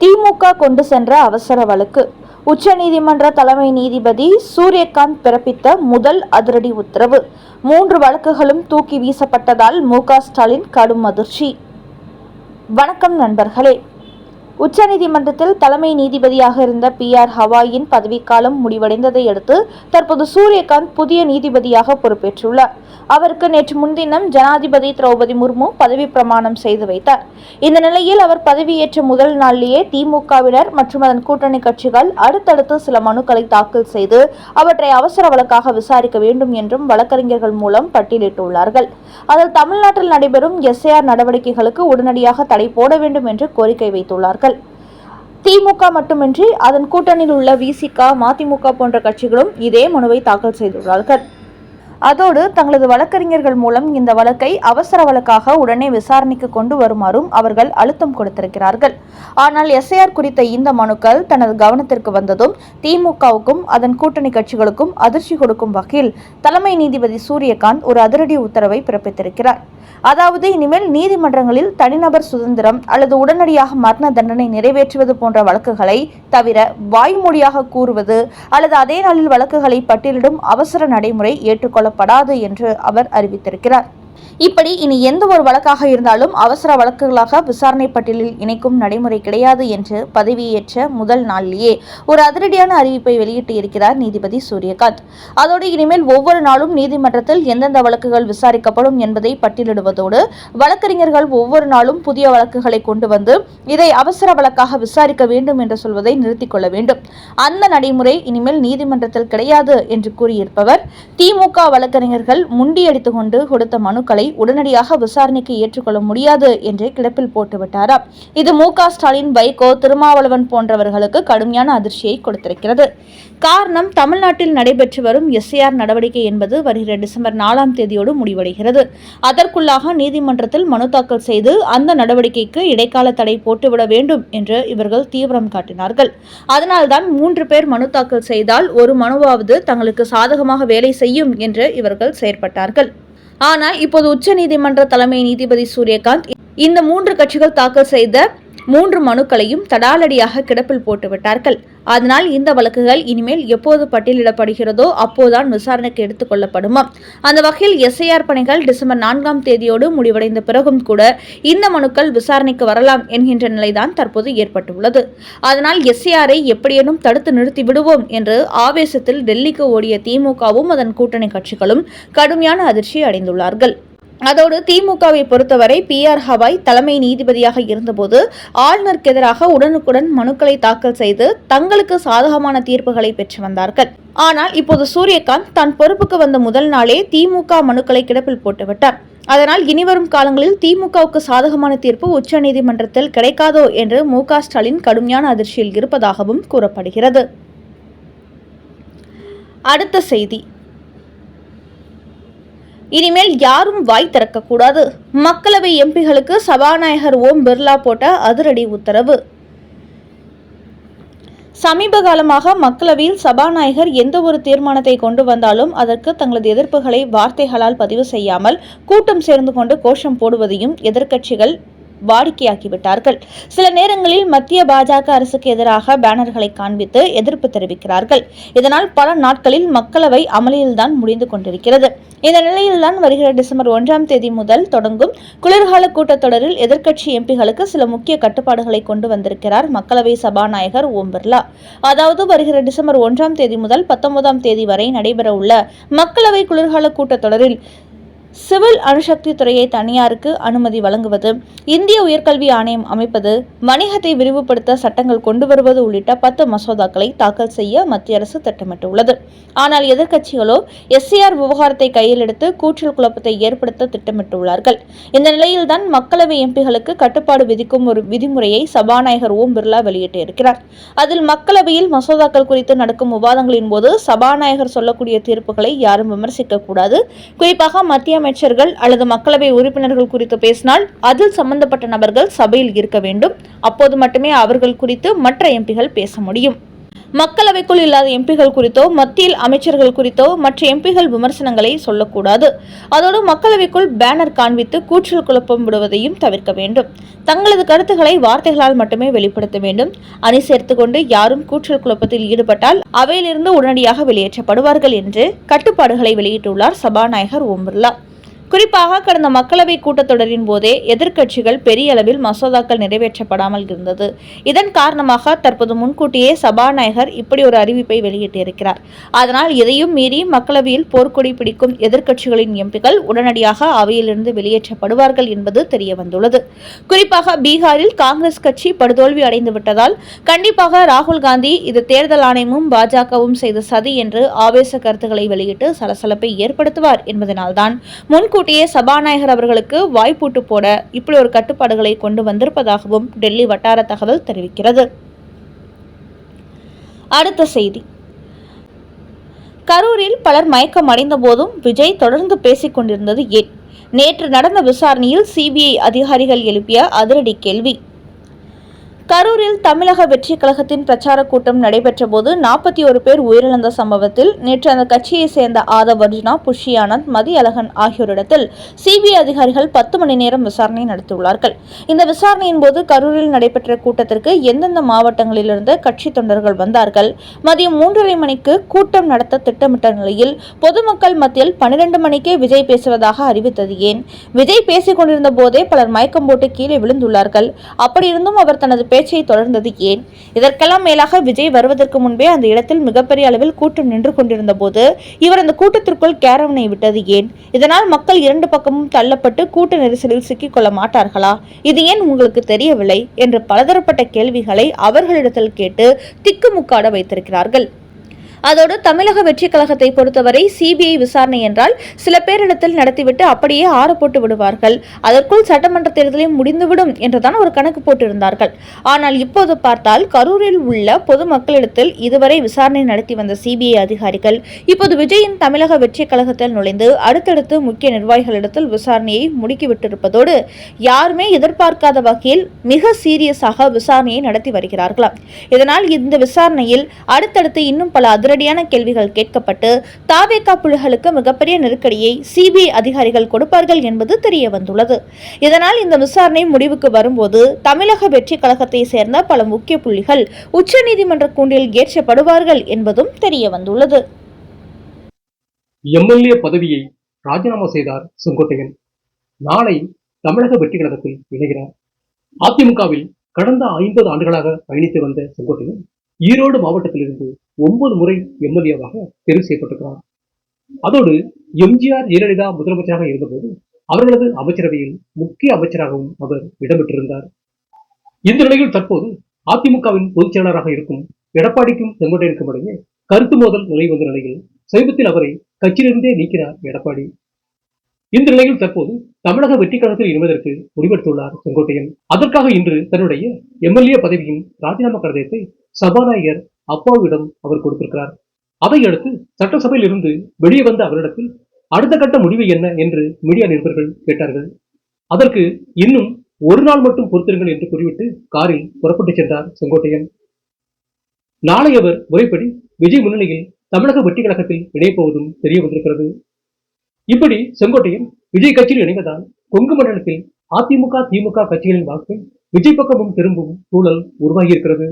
திமுக கொண்டு சென்ற அவசர வழக்கு. உச்சநீதிமன்ற தலைமை நீதிபதி சூரியகாந்த் பிறப்பித்த முதல் அதிரடி உத்தரவு. மூன்று வழக்குகளும் தூக்கி வீசப்பட்டதால் மு ஸ்டாலின் கடும் அதிர்ச்சி. வணக்கம் நண்பர்களே. உச்சநீதிமன்றத்தில் தலைமை நீதிபதியாக இருந்த பி ஆர் ஹவாயின் பதவிக்காலம் முடிவடைந்ததை அடுத்து தற்போது சூரியகாந்த் புதிய நீதிபதியாக பொறுப்பேற்றுள்ளார். அவருக்கு நேற்று முன்தினம் ஜனாதிபதி திரௌபதி முர்மு பதவி பிரமாணம் செய்து வைத்தார். இந்த நிலையில் அவர் பதவியேற்ற முதல் நாளிலேயே திமுகவினர் மற்றும் அதன் கூட்டணி கட்சிகள் அடுத்தடுத்து சில மனுக்களை தாக்கல் செய்து அவற்றை அவசர வழக்காக விசாரிக்க வேண்டும் என்றும் வழக்கறிஞர்கள் மூலம் பட்டியலிட்டுள்ளார்கள். அதில் தமிழ்நாட்டில் நடைபெறும் எஸ்ஏஆர் நடவடிக்கைகளுக்கு உடனடியாக தடை போட வேண்டும் என்று கோரிக்கை வைத்துள்ளார்கள். திமுக மட்டுமின்றி அதன் கூட்டணியில் உள்ள விசிக மதிமுக போன்ற கட்சிகளும் இதே மனுவை தாக்கல் செய்துள்ளார்கள் அதோடு தங்களது வழக்கறிஞர்கள் மூலம் இந்த வழக்கை அவசர வழக்காக உடனே விசாரணைக்கு கொண்டு வருமாறும் அவர்கள் அழுத்தம் கொடுத்திருக்கிறார்கள். ஆனால் எஸ்ஐஆர் குறித்த இந்த மனுக்கள் தனது கவனத்திற்கு வந்ததும் திமுகவுக்கும் அதன் கூட்டணி கட்சிகளுக்கும் அதிர்ச்சி கொடுக்கும் வகையில் தலைமை நீதிபதி சூரியகாந்த் ஒரு அதிரடி உத்தரவை பிறப்பித்திருக்கிறார். அதாவது இனிமேல் நீதிமன்றங்களில் தனிநபர் சுதந்திரம் அல்லது உடனடியாக மரண தண்டனை நிறைவேற்றுவது போன்ற வழக்குகளை தவிர வாய்மொழியாக கூறுவது அல்லது அதே நாளில் வழக்குகளை பட்டியலிடும் அவசர நடைமுறை வழங்கப்படாது என்று அவர் அறிவித்திருக்கிறார். இப்படி இனி எந்த ஒரு வழக்காக இருந்தாலும் அவசர வழக்குகளாக விசாரணை பட்டியலில் இணைக்கும் நடைமுறை கிடையாது என்று பதவியேற்ற முதல் நாளிலேயே ஒரு அதிரடியான அறிவிப்பை வெளியிட்டு இருக்கிறார் நீதிபதி சூரியகாந்த். அதோடு இனிமேல் ஒவ்வொரு நாளும் நீதிமன்றத்தில் எந்தெந்த வழக்குகள் விசாரிக்கப்படும் என்பதை பட்டியலிடுவதோடு வழக்கறிஞர்கள் ஒவ்வொரு நாளும் புதிய வழக்குகளை கொண்டு வந்து இதை அவசர வழக்காக விசாரிக்க வேண்டும் என்று சொல்வதை நிறுத்திக் கொள்ள வேண்டும். அந்த நடைமுறை இனிமேல் நீதிமன்றத்தில் கிடையாது என்று கூறியிருப்பவர் திமுக வழக்கறிஞர்கள் முண்டியடித்துக் கொண்டு கொடுத்த மனு மனுக்களை உடனடியாக விசாரணைக்கு ஏற்றுக்கொள்ள முடியாது என்றே கிடப்பில் போட்டுவிட்டாராம் இது மு க ஸ்டாலின் வைகோ திருமாவளவன் போன்றவர்களுக்கு கடுமையான அதிர்ச்சியை கொடுத்திருக்கிறது. காரணம் தமிழ்நாட்டில் நடைபெற்று வரும் எஸ்ஐஆர் நடவடிக்கை என்பது வருகிற டிசம்பர் நாலாம் தேதியோடு முடிவடைகிறது. அதற்குள்ளாக நீதிமன்றத்தில் மனு தாக்கல் செய்து அந்த நடவடிக்கைக்கு இடைக்கால தடை போட்டுவிட வேண்டும் என்று இவர்கள் தீவிரம் காட்டினார்கள். அதனால்தான் மூன்று பேர் மனு தாக்கல் செய்தால் ஒரு மனுவாவது தங்களுக்கு சாதகமாக வேலை செய்யும் என்று இவர்கள் செயற்பட்டார்கள். ஆனால் இப்போது உச்சநீதிமன்ற தலைமை நீதிபதி சூரியகாந்த் இந்த மூன்று கட்சிகள் தாக்கல் செய்த மூன்று மனுக்களையும் தடாலடியாக கிடப்பில் போட்டுவிட்டார்கள் அதனால் இந்த வழக்குகள் இனிமேல் எப்போது பட்டியலிடப்படுகிறதோ அப்போதுதான் விசாரணைக்கு எடுத்துக்கொள்ளப்படுமாம் அந்த வகையில் எஸ்ஐஆர் பணிகள் டிசம்பர் நான்காம் தேதியோடு முடிவடைந்த பிறகும் கூட இந்த மனுக்கள் விசாரணைக்கு வரலாம் என்கின்ற நிலைதான் தற்போது ஏற்பட்டுள்ளது. அதனால் எஸ்ஐஆரை எப்படியேனும் தடுத்து நிறுத்தி விடுவோம் என்று ஆவேசத்தில் டெல்லிக்கு ஓடிய திமுகவும் அதன் கூட்டணி கட்சிகளும் கடுமையான அதிர்ச்சி அடைந்துள்ளார்கள். அதோடு திமுகவை பொறுத்தவரை பி ஆர் ஹவாய் தலைமை நீதிபதியாக இருந்தபோது ஆளுநருக்கு எதிராக உடனுக்குடன் மனுக்களை தாக்கல் செய்து தங்களுக்கு சாதகமான தீர்ப்புகளை பெற்று வந்தார்கள். ஆனால் இப்போது சூரியகாந்த் தான் பொறுப்புக்கு வந்த முதல் நாளே திமுக மனுக்களை கிடப்பில் போட்டுவிட்டார் அதனால் இனிவரும் காலங்களில் திமுகவுக்கு சாதகமான தீர்ப்பு உச்சநீதிமன்றத்தில் கிடைக்காதோ என்று மு ஸ்டாலின் கடுமையான அதிர்ச்சியில் இருப்பதாகவும் கூறப்படுகிறது. அடுத்த செய்தி. இனிமேல் யாரும் வாய் திறக்கக்கூடாது. மக்களவை எம்பிகளுக்கு சபாநாயகர் ஓம் பிர்லா போட்ட அதிரடி உத்தரவு. சமீப காலமாக மக்களவையில் சபாநாயகர் எந்த ஒரு தீர்மானத்தை கொண்டு வந்தாலும் அதற்கு தங்களது எதிர்ப்புகளை வார்த்தைகளால் பதிவு செய்யாமல் கூட்டம் சேர்ந்து கொண்டு கோஷம் போடுவதையும் எதிர்க்கட்சிகள் வாடிக்கையாக்கிவிட்டார்கள் சில நேரங்களில் மத்திய பாஜக அரசுக்கு எதிராக பேனர்களை காண்பித்து எதிர்ப்பு தெரிவிக்கிறார்கள். இதனால் பல நாட்களில் மக்களவை அமளியில்தான் முடிந்து கொண்டிருக்கிறது. இந்த நிலையில்தான் வருகிற டிசம்பர் ஒன்றாம் தேதி முதல் தொடங்கும் குளிர்கால கூட்டத்தொடரில் எதிர்க்கட்சி எம்பிகளுக்கு சில முக்கிய கட்டுப்பாடுகளை கொண்டு வந்திருக்கிறார் மக்களவை சபாநாயகர் ஓம் பிர்லா. அதாவது வருகிற டிசம்பர் ஒன்றாம் தேதி முதல் பத்தொன்பதாம் தேதி வரை நடைபெறவுள்ள மக்களவை குளிர்கால கூட்டத்தொடரில் சிவில் அணுசக்தி துறையை தனியாருக்கு அனுமதி வழங்குவது இந்திய உயர்கல்வி ஆணையம் அமைப்பது வணிகத்தை விரிவுபடுத்த சட்டங்கள் கொண்டு வருவது உள்ளிட்ட பத்து மசோதாக்களை தாக்கல் செய்ய மத்திய அரசு திட்டமிட்டுள்ளது. ஆனால் எதிர்க்கட்சிகளோ எஸ்சிஆர் விவகாரத்தை கையில் எடுத்து கூச்சல் குழப்பத்தை ஏற்படுத்த திட்டமிட்டுள்ளார்கள். இந்த நிலையில்தான் மக்களவை எம்பிகளுக்கு கட்டுப்பாடு விதிக்கும் ஒரு விதிமுறையை சபாநாயகர் ஓம் பிர்லா வெளியிட்டிருக்கிறார். அதில் மக்களவையில் மசோதாக்கள் குறித்து நடக்கும் விவாதங்களின் போது சபாநாயகர் சொல்லக்கூடிய தீர்ப்புகளை யாரும் விமர்சிக்க கூடாது குறிப்பாக மத்திய அமைச்சர்கள் அல்லது மக்களவை உறுப்பினர்கள் குறித்து பேசினால் அதில் சம்பந்தப்பட்ட நபர்கள் சபையில் இருக்க வேண்டும். அப்போது மட்டுமே அவர்கள் குறித்து மற்ற எம்பிகள் பேச முடியும். மக்களவைக்குள் இல்லாத எம்பிகள் குறித்தோ மத்தியில் அமைச்சர்கள் குறித்தோ மற்ற எம்பிகள் விமர்சனங்களை சொல்லக்கூடாது. அதோடு மக்களவைக்குள் பேனர் காண்பித்து கூச்சல் குழப்பம் விடுவதையும் தவிர்க்க வேண்டும். தங்களது கருத்துக்களை வார்த்தைகளால் மட்டுமே வெளிப்படுத்த வேண்டும். அணி சேர்த்து கொண்டு யாரும் கூச்சல் குழப்பத்தில் ஈடுபட்டால் அவையிலிருந்து உடனடியாக வெளியேற்றப்படுவார்கள் என்று கட்டுப்பாடுகளை வெளியிட்டுள்ளார் சபாநாயகர் ஓம் பிர்லா. குறிப்பாக கடந்த மக்களவை கூட்டத்தொடரின் போதே எதிர்க்கட்சிகள் பெரிய அளவில் மசோதாக்கள் நிறைவேற்றப்படாமல் இருந்தது. இதன் காரணமாக தற்போது முன்கூட்டியே சபாநாயகர் இப்படி ஒரு அறிவிப்பை வெளியிட்டிருக்கிறார். அதனால் இதையும் மீறி மக்களவையில் போர்க்கொடி பிடிக்கும் எதிர்க்கட்சிகளின் எம்பிகள் உடனடியாக அவையிலிருந்து வெளியேற்றப்படுவார்கள் என்பது தெரிய வந்துள்ளது குறிப்பாக பீகாரில் காங்கிரஸ் கட்சி படுதோல்வி அடைந்து விட்டதால் கண்டிப்பாக ராகுல் காந்தி இது தேர்தல் ஆணையமும் பாஜகவும் செய்த சதி என்று ஆவேச கருத்துக்களை வெளியிட்டு சலசலப்பை ஏற்படுத்துவார் என்பதனால்தான் முன்கூட்டி முன்கூட்டியே சபாநாயகர் அவர்களுக்கு வாய்ப்பூட்டு போட இப்படி ஒரு கட்டுப்பாடுகளை கொண்டு வந்திருப்பதாகவும் டெல்லி வட்டார தகவல் தெரிவிக்கிறது. அடுத்த செய்தி. கரூரில் பலர் மயக்கம் அடைந்த போதும் விஜய் தொடர்ந்து பேசிக் கொண்டிருந்தது ஏன்? நேற்று நடந்த விசாரணையில் சிபிஐ அதிகாரிகள் எழுப்பிய அதிரடி கேள்வி. கரூரில் தமிழக வெற்றி கழகத்தின் பிரச்சார கூட்டம் நடைபெற்ற போது நாற்பத்தி ஒரு பேர் உயிரிழந்த சம்பவத்தில் நேற்று அந்த கட்சியை சேர்ந்த ஆதவ் அர்ஜுனா புஷி ஆனந்த் மதியழகன் ஆகியோரிடத்தில் சிபிஐ அதிகாரிகள் பத்து மணி நேரம் விசாரணை நடத்தியுள்ளார்கள். இந்த விசாரணையின் போது கரூரில் நடைபெற்ற கூட்டத்திற்கு எந்தெந்த மாவட்டங்களிலிருந்து கட்சி தொண்டர்கள் வந்தார்கள் மதியம் மூன்றரை மணிக்கு கூட்டம் நடத்த திட்டமிட்ட நிலையில் பொதுமக்கள் மத்தியில் பனிரெண்டு மணிக்கே விஜய் பேசுவதாக அறிவித்தது ஏன்? விஜய் பேசிக் கொண்டிருந்த போதே பலர் மயக்கம் போட்டு கீழே விழுந்துள்ளார்கள். அப்படியிருந்தும் அவர் தனது பேச்சு தொடர்ந்தது ஏன்? இதற்கெல்லாம் மேலாக விஜய் வருவதற்கு முன்பே அந்த இடத்தில் மிகப்பெரிய அளவில் கூட்டம் நின்று கொண்டிருந்த போது இவர் அந்த கூட்டத்திற்குள் கேரவனை விட்டது ஏன்? இதனால் மக்கள் இரண்டு பக்கமும் தள்ளப்பட்டு கூட்ட நெரிசலில் சிக்கிக்கொள்ள மாட்டார்களா? இது ஏன் உங்களுக்கு தெரியவில்லை? என்று பலதரப்பட்ட கேள்விகளை அவர்களிடத்தில் கேட்டு திக்குமுக்காட வைத்திருக்கிறார்கள். அதோடு தமிழக வெற்றி கழகத்தை பொறுத்தவரை சிபிஐ விசாரணை என்றால் சில பேரிடத்தில் நடத்திவிட்டு அப்படியே ஆற போட்டு விடுவார்கள். அதற்குள் சட்டமன்ற தேர்தலையும் முடிந்துவிடும் என்றுதான் ஒரு கணக்கு போட்டிருந்தார்கள். ஆனால் இப்போது பார்த்தால் கரூரில் உள்ள பொதுமக்களிடத்தில் இதுவரை விசாரணை நடத்தி வந்த சிபிஐ அதிகாரிகள் இப்போது விஜயின் தமிழக வெற்றி கழகத்தில் நுழைந்து அடுத்தடுத்து முக்கிய நிர்வாகிகளிடத்தில் விசாரணையை முடுக்கிவிட்டிருப்பதோடு யாருமே எதிர்பார்க்காத வகையில் மிக சீரியஸாக விசாரணையை நடத்தி வருகிறார்களாம். இதனால் இந்த விசாரணையில் அடுத்தடுத்து இன்னும் பல அதிரடியான கேள்விகள் கேட்கப்பட்டு தாவேகா புலிகளுக்கு மிகப்பெரிய நெருக்கடியை சிபிஐ அதிகாரிகள் கொடுப்பார்கள் என்பது தெரிய வந்துள்ளது இதனால் இந்த விசாரணை முடிவுக்கு வரும்போது தமிழக வெற்றி கழகத்தை சேர்ந்த பல முக்கிய புள்ளிகள் உச்சநீதிமன்ற கூண்டில் ஏற்றப்படுவார்கள் என்பதும் தெரிய வந்துள்ளது எம்எல்ஏ பதவியை ராஜினாமா செய்தார் செங்கோட்டையன். நாளை தமிழக வெற்றி கழகத்தில் இணைகிறார். அதிமுகவில் கடந்த ஐம்பது ஆண்டுகளாக பயணித்து வந்த செங்கோட்டையன் ஈரோடு மாவட்டத்திலிருந்து ஒன்பது முறை எம்எல்ஏவாக தெரிவு செய்யப்பட்டிருக்கிறார். அதோடு எம்ஜிஆர் ஜெயலலிதா முதலமைச்சராக இருந்தபோது அவர்களது அமைச்சரவையில் முக்கிய அமைச்சராகவும் அவர் இடம்பெற்றிருந்தார். இந்த நிலையில் தற்போது அதிமுகவின் பொதுச் செயலாளராக இருக்கும் எடப்பாடிக்கும் செங்கோட்டையனுக்கும் இடையே கருத்து மோதல் நிலை வந்த நிலையில் சமீபத்தில் அவரை கட்சியிலிருந்தே நீக்கிறார் எடப்பாடி. இந்த நிலையில் தற்போது தமிழக வெற்றி கழகத்தில் இணைவதற்கு முடிவெடுத்துள்ளார் செங்கோட்டையன். அதற்காக இன்று தன்னுடைய எம்எல்ஏ பதவியின் ராஜினாமா கடிதத்தை சபாநாயகர் அப்பாவிடம் அவர் கொடுத்திருக்கிறார். அதையடுத்து சட்டசபையில் இருந்து வெளியே வந்த அவரிடத்தில் அடுத்த கட்ட முடிவு என்ன என்று மீடியா நிருபர்கள் கேட்டார்கள். அதற்கு இன்னும் ஒரு நாள் மட்டும் பொறுத்திருங்கள் என்று கூறிவிட்டு காரில் புறப்பட்டுச் சென்றார் செங்கோட்டையன். நாளை அவர் முறைப்படி விஜய் முன்னிலையில் தமிழக வெற்றி கழகத்தில் இணையப்போவதும் தெரிய வந்திருக்கிறது. இப்படி செங்கோட்டையன் விஜய் கட்சியில் இணைவதால் கொங்கு மண்டலத்தில் அதிமுக திமுக கட்சிகளின் வாக்கு விஜய் பக்கமும் திரும்பும் சூழல் உருவாகியிருக்கிறது.